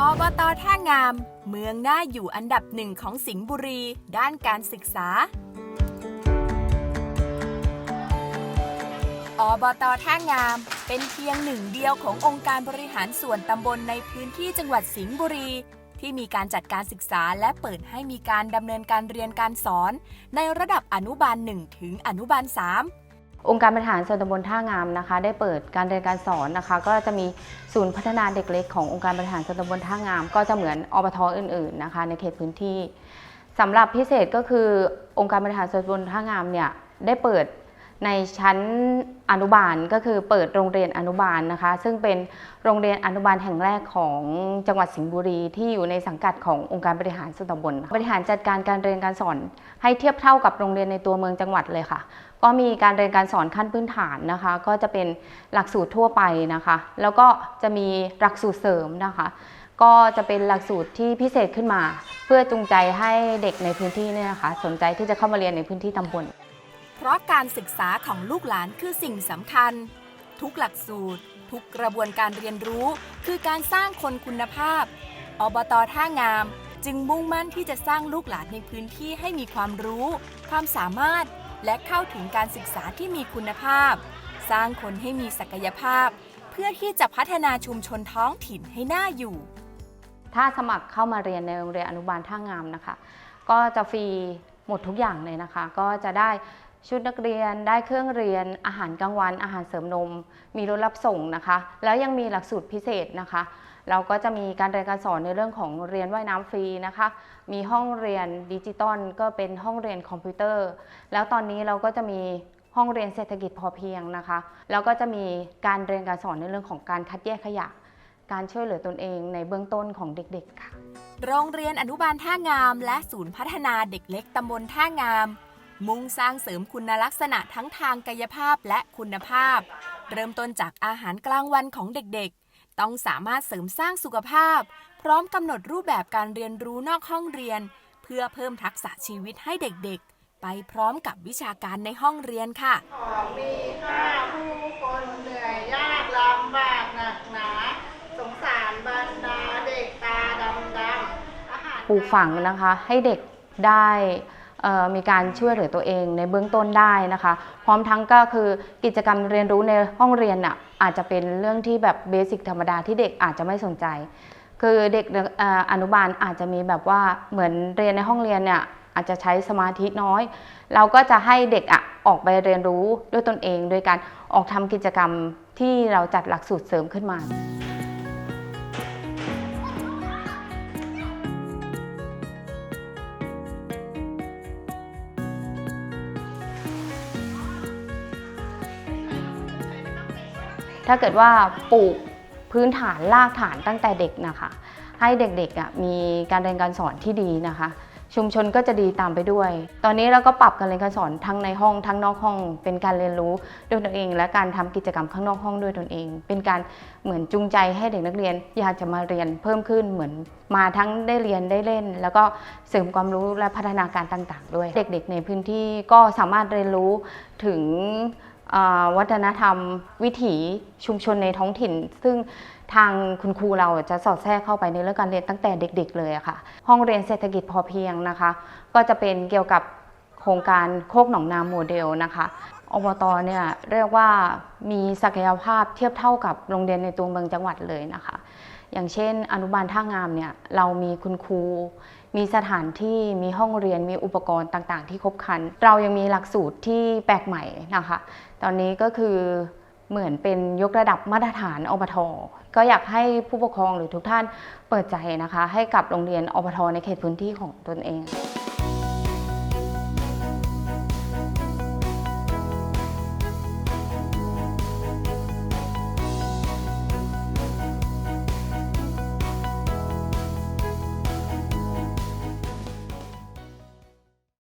อบตท่างาม เมืองน่าอยู่อันดับหนึ่งของสิงห์บุรี ด้านการศึกษา อบตท่างาม เป็นเพียงหนึ่งเดียวขององค์การบริหารส่วนตำบลในพื้นที่จังหวัดสิงห์บุรี ที่มีการจัดการศึกษาและเปิดให้มีการดำเนินการเรียนการสอน ในระดับอนุบาล 1 ถึงอนุบาล 3 องค์การบริหารส่วนตำบลท่างามนะคะ ได้เปิดการเรียนการสอนนะคะ ก็จะมีศูนย์พัฒนาเด็กเล็กขององค์การบริหารส่วนตำบลท่างาม ก็จะเหมือนอบทอื่นๆนะคะ ในเขตพื้นที่สำหรับพิเศษก็คือองค์การบริหารส่วนตำบลท่างามเนี่ยได้เปิด ในชั้นอนุบาลก็คือเปิดโรงเรียนอนุบาลนะคะ ซึ่งเป็นโรงเรียนอนุบาลแห่งแรกของจังหวัดสิงห์บุรีที่อยู่ในสังกัดขององค์การบริหารส่วนตำบลบริหารจัดการการเรียนการสอน ให้เทียบเท่ากับโรงเรียนในตัวเมืองจังหวัดเลยค่ะ ก็มีการเรียนการสอนขั้นพื้นฐานนะคะ ก็จะเป็นหลักสูตรทั่วไปนะคะ แล้วก็จะมีหลักสูตรเสริมนะคะ ก็จะเป็นหลักสูตรที่พิเศษขึ้นมา เพื่อจูงใจให้เด็กในพื้นที่เนี่ยนะคะสนใจที่จะเข้ามาเรียนในพื้นที่ตำบล ราะการศึกษาของลูกหลานคือสิ่งสำคัญ ทุกหลักสูตร ทุกกระบวนการเรียนรู้ คือการสร้างคนคุณภาพ อบตท่างาม จึงมุ่งมั่นที่จะสร้างลูกหลานในพื้นที่ให้มีความรู้ ความสามารถ และเข้าถึงการศึกษาที่มีคุณภาพ สร้างคนให้มีศักยภาพ เพื่อที่จะพัฒนาชุมชนท้องถิ่นให้น่าอยู่ ถ้าสมัครเข้ามาเรียนในโรงเรียนอนุบาลท่างามนะคะ ก็จะฟรีหมดทุกอย่างเลยนะคะ ก็จะได้ ชุดนักเรียนได้เครื่องเรียนอาหารกลางวัน อาหารเสริมนม มีรถรับส่งนะคะ แล้วยังมีหลักสูตรพิเศษนะคะ เราก็จะมีการเรียนการสอนในเรื่องของเรียนว่ายน้ำฟรีนะคะ มีห้องเรียนดิจิตอลก็เป็นห้องเรียนคอมพิวเตอร์ แล้วตอนนี้เราก็จะมีห้องเรียนเศรษฐกิจพอเพียงนะคะ แล้วก็จะมีการเรียนการสอนในเรื่องของการคัดแยกขยะ การช่วยเหลือตนเองในเบื้องต้นของเด็กๆค่ะ โรงเรียนอนุบาลท่างาม และศูนย์พัฒนาเด็กเล็กตำบลท่างาม มุ่งสร้างเสริมคุณลักษณะทั้งทางกายภาพและคุณภาพ เริ่มต้นจากอาหารกลางวันของเด็กๆ ต้องสามารถเสริมสร้างสุขภาพ พร้อมกำหนดรูปแบบการเรียนรู้นอกห้องเรียน เพื่อเพิ่มทักษะชีวิตให้เด็กๆ ไปพร้อมกับวิชาการในห้องเรียนค่ะของมีค่าผู้คนเหนื่อยยากลำบากหนักหนาสงสารบรรดาเด็กตาดำดำๆอาหารปลูกฝังนะคะให้เด็กได้เอ่อ มีการช่วยเหลือตัวเองในเบื้องต้นได้นะคะ พร้อมทั้งก็คือกิจกรรมเรียนรู้ในห้องเรียนน่ะอาจจะเป็นเรื่องที่แบบเบสิกธรรมดาที่เด็กอาจจะไม่สนใจ คือเด็กอนุบาลอาจจะมีแบบว่าเหมือนเรียนในห้องเรียนเนี่ยอาจจะใช้สมาธิน้อย เราก็จะให้เด็กอะออกไปเรียนรู้ด้วยตนเอง โดยการออกทำกิจกรรมที่เราจัดหลักสูตรเสริมขึ้นมา ถ้าเกิดว่าปลูกพื้นฐานรากฐานตั้งแต่เด็กนะคะ ให้เด็กๆมีการเรียนการสอนที่ดีนะคะ ชุมชนก็จะดีตามไปด้วย ตอนนี้เราก็ปรับการเรียนการสอนทั้งในห้องทั้งนอกห้อง เป็นการเรียนรู้ด้วยตนเอง และการทำกิจกรรมข้างนอกห้องด้วยตนเอง เป็นการเหมือนจูงใจให้เด็กนักเรียน อยากจะมาเรียนเพิ่มขึ้นเหมือนมาทั้งได้เรียนได้เล่น แล้วก็เสริมความรู้และพัฒนาการต่าง ๆ ด้วย เด็ก ๆ ในพื้นที่ก็สามารถเรียนรู้ถึง วัฒนธรรมวิถีชุมชนในท้องถิ่น ซึ่งทางคุณครูเราจะสอดแทรกเข้าไปในเรื่องการเรียนตั้งแต่เด็ก ๆ เลยค่ะ ห้องเรียนเศรษฐกิจพอเพียงนะคะ ก็จะเป็นเกี่ยวกับโครงการโคกหนองนาโมเดลนะคะอบตเนี่ยเรียกว่ามีศักยภาพเทียบเท่ากับโรงเรียนในตัวเมืองจังหวัดเลยนะคะ อย่างเช่น อนุบาลท่างามเนี่ยเรามีคุณครู มีสถานที่มีห้องเรียนมีอุปกรณ์ต่างๆ ที่ครบครัน เรายังมีหลักสูตรที่แปลกใหม่นะคะ ตอนนี้ก็คือเหมือนเป็นยกระดับมาตรฐานอบทก็อยากให้ผู้ปกครองหรือทุกท่านเปิดใจนะคะ ให้กับโรงเรียนอบทในเขตพื้นที่ของตนเอง